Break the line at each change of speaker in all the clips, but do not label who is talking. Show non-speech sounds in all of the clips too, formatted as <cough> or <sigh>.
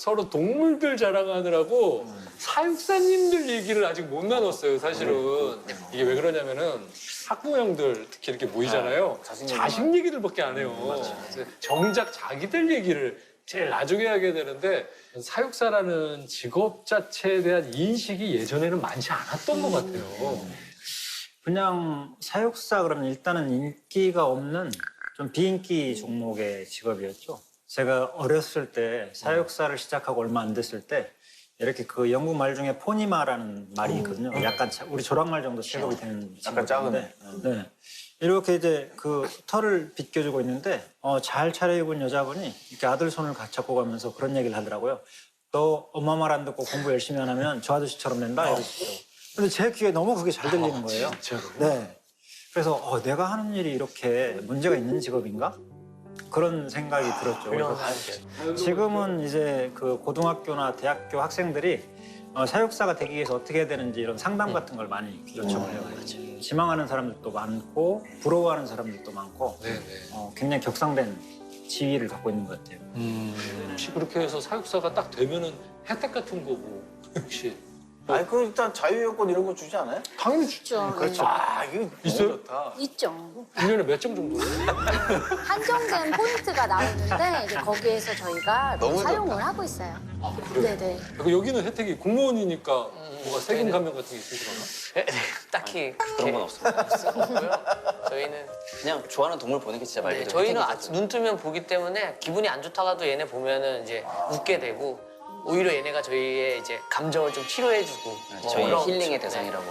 서로 동물들 자랑하느라고 사육사님들 얘기를 아직 못 나눴어요, 사실은. 이게 왜 그러냐면은 학부형들 특히 이렇게 모이잖아요.
자식
자식 얘기들밖에 안 해요. 정작 자기들 얘기를 제일 나중에 하게 되는데 사육사라는 직업 자체에 대한 인식이 예전에는 많지 않았던 것 같아요.
그냥 사육사 그러면 일단은 인기가 없는 좀 비인기 종목의 직업이었죠. 제가 어렸을 때 사육사를 시작하고 얼마 안 됐을 때 이렇게 그 영국 말 중에 포니마라는 말이 있거든요. 약간 자- 우리 조랑말 정도 체급이 되는
약간 작은
친구인데, 네. 이렇게 이제 그 털을 빗겨주고 있는데 어, 잘 차려입은 여자분이 이렇게 아들 손을 같이 잡고 가면서 그런 얘기를 하더라고요. 너 엄마 말 안 듣고 공부 열심히 안 하면 저 아저씨처럼 된다 이러시더라고요. 근데 제 귀에 너무 그게 잘 들리는 거예요.
진짜로.
네. 그래서 어, 내가 하는 일이 이렇게 문제가 있는 직업인가? 그런 생각이 들었죠. 그래서 지금은 이제 그 고등학교나 대학교 학생들이 어, 사육사가 되기 위해서 어떻게 해야 되는지 이런 상담 같은 걸 많이 요청을 해요. 지망하는 사람들도 많고 부러워하는 사람들도 많고
네네.
어, 굉장히 격상된 지위를 갖고 있는 것 같아요.
음, 혹시 그렇게 해서 사육사가 딱 되면은 혜택 같은 거뭐 혹시
아니 그 일단 자유여권 이런 거 주지 않아요?
당연히 주-
있죠.
그렇죠. 아 이거 너무
있어요?
좋다.
네. 있죠.
1년에 몇장 정도? <laughs>
한정된 포인트가 나오는데 이제 거기에서 저희가
너무
사용을 하고 있어요.
아, 그래요?
네네.
그러니까 여기는 혜택이 공무원이니까 뭐가 세금 감면 같은 게 있으시거나?
네, 네, 딱히
그런 건 없습니다.
없고요. 저희는
그냥 좋아하는 동물 보는 게 진짜 말
네,
그대로
저희는
혜택이죠.
아침 눈 뜨면 보기 때문에 기분이 안 좋다가도 얘네 보면은 이제 웃게 되고 오히려 얘네가 저희의 이제 감정을 좀 치료해주고
네,
뭐
저희
그런-
힐링의
네,
대상이라고.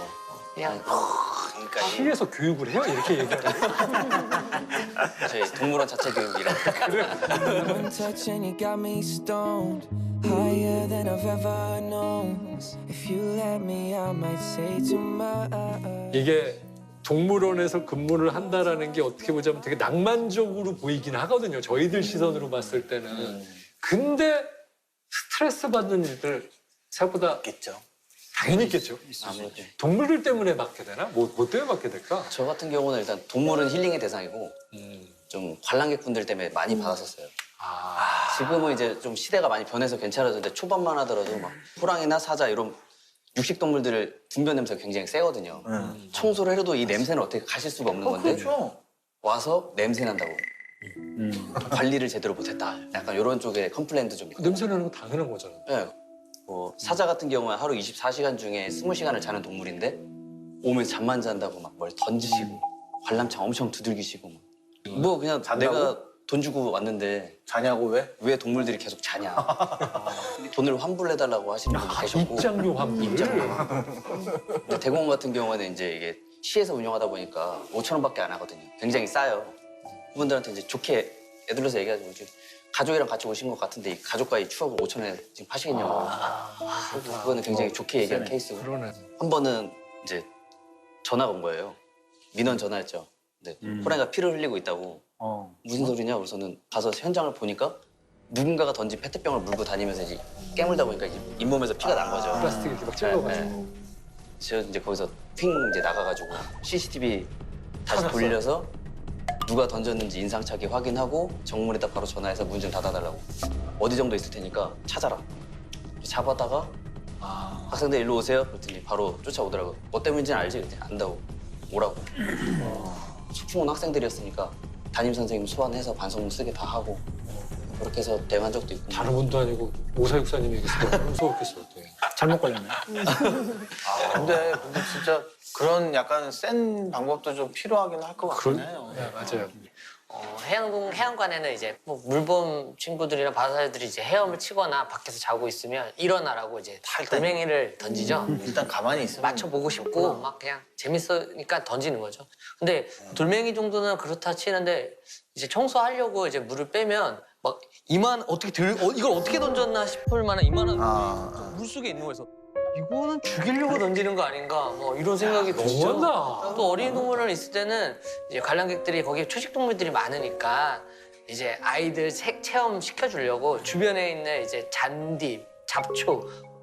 그냥
그러니까 이-
시에서 교육을 해요? 이렇게 얘기하는 <laughs>
저희 동물원 자체 교육이라.
One touch and you got me stoned, higher than I've ever known. If you let me, I might say too much.
이게 동물원에서 근무를 한다라는 게 어떻게 보자면 되게 낭만적으로 보이긴 하거든요. 저희들 시선으로 봤을 때는. 근데 스트레스 받는 일들 생각보다
있겠죠.
당연히 있겠죠.
아무래도.
동물들 때문에 받게 되나? 뭐, 뭐 때문에 받게 될까?
저 같은 경우는 일단 동물은 힐링의 대상이고
음.
좀 관람객분들 때문에 많이 받았었어요.
아,
지금은 이제 좀 시대가 많이 변해서 괜찮아졌는데 초반만 하더라도 막 호랑이나 사자 이런 육식 동물들을 분변 냄새가 굉장히 세거든요.
응.
청소를 해도 이 냄새는 어떻게 가실 수가 없는
어,
건데
그렇죠.
와서 냄새 난다고
음.
관리를 제대로 못했다. 약간 이런 쪽에 컴플레인도 좀 있고.
냄새 나는 거 당연한 거잖아.
네. 뭐 사자 같은 경우는 하루 24시간 중에 20시간을 자는 동물인데 오면 잠만 잔다고 막 뭘 던지시고 관람차 엄청 두들기시고 막. 뭐 그냥
잔다고?
내가 돈 주고 왔는데
자냐고 왜?
왜 동물들이 계속 자냐 <laughs> 돈을 환불해달라고 하시는 분도
아,
계셨고
입장료 환불.
근데 대공원 같은 경우에는 이제 이게 시에서 운영하다 보니까 5천 원밖에 안 하거든요 굉장히 싸요 그 분들한테 이제 좋게 애들러서 얘기하죠 이제 가족이랑 같이 오신 것 같은데 이 가족과의 추억을 5천 원에 지금 파시겠냐고 그거는 굉장히 좋게 얘기한
세네.
케이스고
그러네.
한 번은 이제 전화가 온 거예요. 민원 전화였죠. 근데
음.
호랑이가 피를 흘리고 있다고
어.
무슨 소리냐? 그래서는 가서 현장을 보니까 누군가가 던진 페트병을 물고 다니면서 이제 깨물다 보니까 이제 잇몸에서 피가 난 거죠.
플라스틱 이렇게 막 찔러가지고.
네, 네. 제가 이제 거기서 핑 이제 나가가지고 CCTV 다시 돌려서 누가 던졌는지 인상착의 확인하고 정문에다 바로 전화해서 문 좀 닫아달라고 어디 정도 있을 테니까 찾아라 잡아다가
아,
학생들 일로 오세요. 그랬더니 바로 쫓아오더라고. 뭐 때문인지는 알지? 그랬더니 안다고. 오라고. 온 학생들이었으니까 담임 선생님 소환해서 반성문 쓰게 다 하고 그렇게 해서 대응한 적도 있고.
다른 분도 아니고 오사육사님이 때 무서웠겠어. 때.
잘못 걸렸네.
아, 근데 근데 진짜 그런 약간 센 방법도 좀 필요하긴 할것 같긴 해요.
네, 맞아요.
어, 해양동 해양관에는 이제 뭐 물범 친구들이나 바다사들이 이제 헤엄을 치거나 밖에서 자고 있으면 일어나라고 이제
탈 때.
돌멩이를 던지죠.
일단 가만히 있으면
맞춰보고 싶고 막 그냥 재밌으니까 던지는 거죠. 근데 돌멩이 정도는 그렇다 치는데 이제 청소하려고 이제 물을 빼면 막 이만 어떻게 들 어, 이걸 어떻게 던졌나 싶을 만한 이만한
아,
물 속에 있는 거에서 이거는 죽이려고 던지는 거 아닌가 뭐 이런 생각이 들죠. 또 어린 동물원 있을 때는 이제 관람객들이 거기에 초식 동물들이 많으니까 이제 아이들 색 체험 시켜주려고 주변에 있는 이제 잔디, 잡초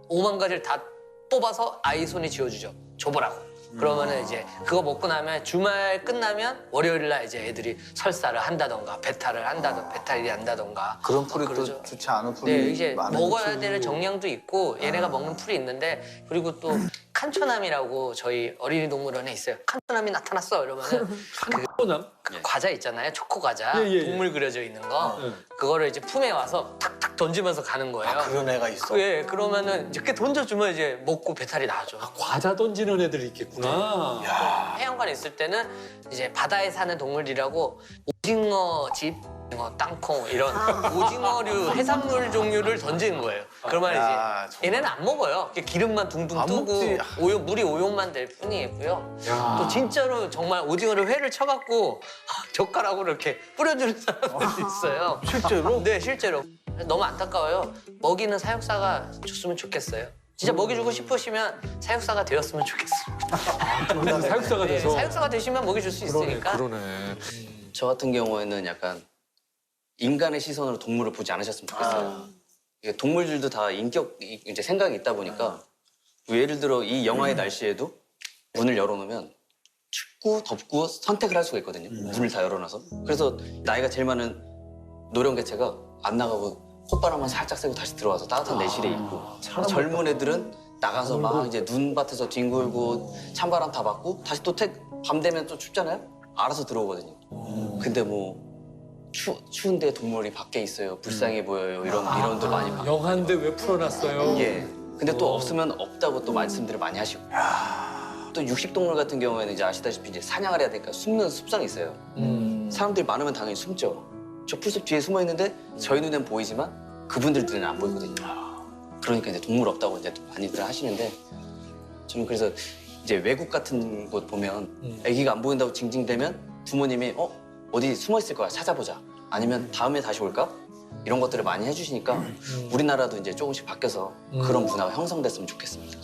오만 가지를 다 뽑아서 아이 손에 쥐어주죠. 줘보라고. 그러면은 이제 그거 먹고 나면 주말 끝나면 월요일 날 이제 애들이 설사를 한다던가 배탈을 한다던가 배탈이 한다던가
그런 풀이
그러죠.
또 좋지 않은 풀이
네, 이제
많은
먹어야
풀.
될 정량도 있고 얘네가 먹는 풀이 있는데 그리고 또 칸초남이라고 저희 어린이 동물원에 있어요. 칸초남이 나타났어 이러면은 <laughs>
호남.
그 과자 있잖아요. 초코 과자.
예, 예, 예.
동물 그려져 있는 거.
예.
그거를 이제 품에 와서 탁탁 던지면서 가는 거예요.
아, 그런 애가 있어.
그, 예, 그러면은 이렇게 던져주면 이제 먹고 배탈이 나죠.
과자 던지는 애들이 있겠구나.
해양관에 있을 때는 이제 바다에 사는 동물이라고 오징어 집, 오징어 땅콩 이런 오징어류 해산물 종류를 던지는 거예요. 그러면
야,
이제
정말.
얘네는 안 먹어요. 이렇게 기름만 둥둥
안
뜨고
먹지.
오염, 물이 오염만 될 뿐이고요.
야.
또 진짜로 정말 오징어를 회를 쳐갖고 <laughs> 젓가락으로 이렇게 뿌려주는 사람들도 있어요.
실제로?
네, 실제로. 너무 안타까워요. 먹이는 사육사가 줬으면 좋겠어요. 진짜 먹이주고 싶으시면 사육사가 되었으면 좋겠어요.
사육사가
네,
돼서.
사육사가 되시면 먹여줄 수
그러네,
있으니까.
그러네.
저 같은 경우에는 약간 인간의 시선으로 동물을 보지 않으셨으면 좋겠어요. 이게 동물들도 다 인격, 이- 이제 생각이 있다 보니까 예를 들어 이 영하의 날씨에도 문을 열어놓으면 춥고 덥고 선택을 할 수가 있거든요. 문을 다 열어놔서. 그래서 나이가 제일 많은 노령개체가 안 나가고 콧바람만 살짝 쐬고 다시 들어와서 따뜻한 내실에 있고 젊은 애들은 나가서 막 이제 눈밭에서 뒹굴고 찬바람 다 맞고 다시 또밤 되면 또 춥잖아요. 알아서 들어오거든요. 근데 뭐 추, 추운데 동물이 밖에 있어요. 불쌍해 보여요. 이런 이런도 많이 받고.
영한데 왜 풀어놨어요?
예. 근데 또 없으면 없다고 또 말씀들을 많이 하시고. 또 육식 동물 같은 경우에는 이제 아시다시피 이제 사냥을 해야 되니까 숨는 습성이 있어요.
음.
사람들이 많으면 당연히 숨죠. 저 풀숲 뒤에 숨어 있는데 저희 눈엔 보이지만 그분들 눈에는 안 보이거든요. 그러니까 이제 동물 없다고 이제 많이들 하시는데 저는 그래서 이제 외국 같은 곳 보면
음.
아기가 안 보인다고 징징대면 부모님이 어 어디 숨어 있을 거야 찾아보자 아니면 다음에 다시 올까 이런 것들을 많이 해주시니까
음.
우리나라도 이제 조금씩 바뀌어서 그런 문화가 형성됐으면 좋겠습니다.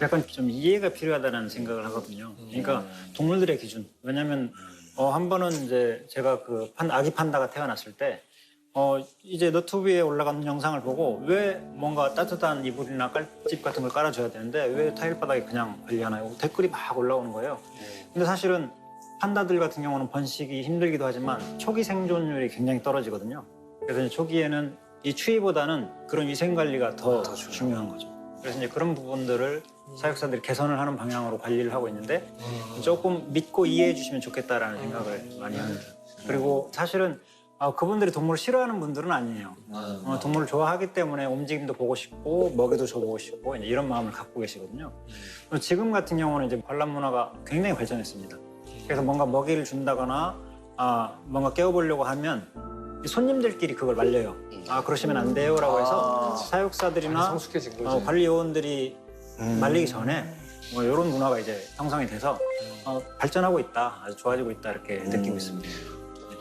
약간 좀 이해가 필요하다는 생각을 하거든요. 그러니까 동물들의 기준. 왜냐하면 어, 한 번은 이제 제가 그 판, 아기 판다가 태어났을 때 어, 이제 너튜브에 올라간 영상을 보고 왜 뭔가 따뜻한 이불이나 깔집 같은 걸 깔아줘야 되는데 왜 타일 바닥에 그냥 관리하나요? 댓글이 막 올라오는 거예요. 근데 사실은 판다들 같은 경우는 번식이 힘들기도 하지만 초기 생존율이 굉장히 떨어지거든요. 그래서 이제 초기에는 이 추위보다는 그런 위생 관리가 더, 중요한 거죠. 그래서 이제 그런 부분들을 사육사들이 개선을 하는 방향으로 관리를 하고 있는데 조금 믿고 이해해 주시면 좋겠다라는 생각을 많이 합니다. 그리고 사실은 아, 그분들이 동물을 싫어하는 분들은 아니에요. 어, 동물을 좋아하기 때문에 움직임도 보고 싶고 먹이도 줘보고 싶고 이제 이런 마음을 갖고 계시거든요. 그리고 지금 같은 경우는 이제 관람 문화가 굉장히 발전했습니다. 그래서 뭔가 먹이를 준다거나 아, 뭔가 깨워보려고 하면 이 손님들끼리 그걸 말려요. 아 그러시면 안 돼요라고 해서
많이
사육사들이나
성숙해진 거지.
어, 관리 요원들이 말리기 전에 뭐 이런 문화가 이제 형성이 돼서 어, 발전하고 있다, 아주 좋아지고 있다 이렇게 느끼고 있습니다.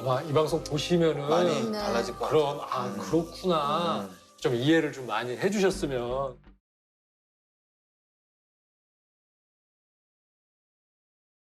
아마 이 방송 보시면은
많이
네.
달라질 것 같아요.
그럼 아 그렇구나. 좀 이해를 좀 많이 해주셨으면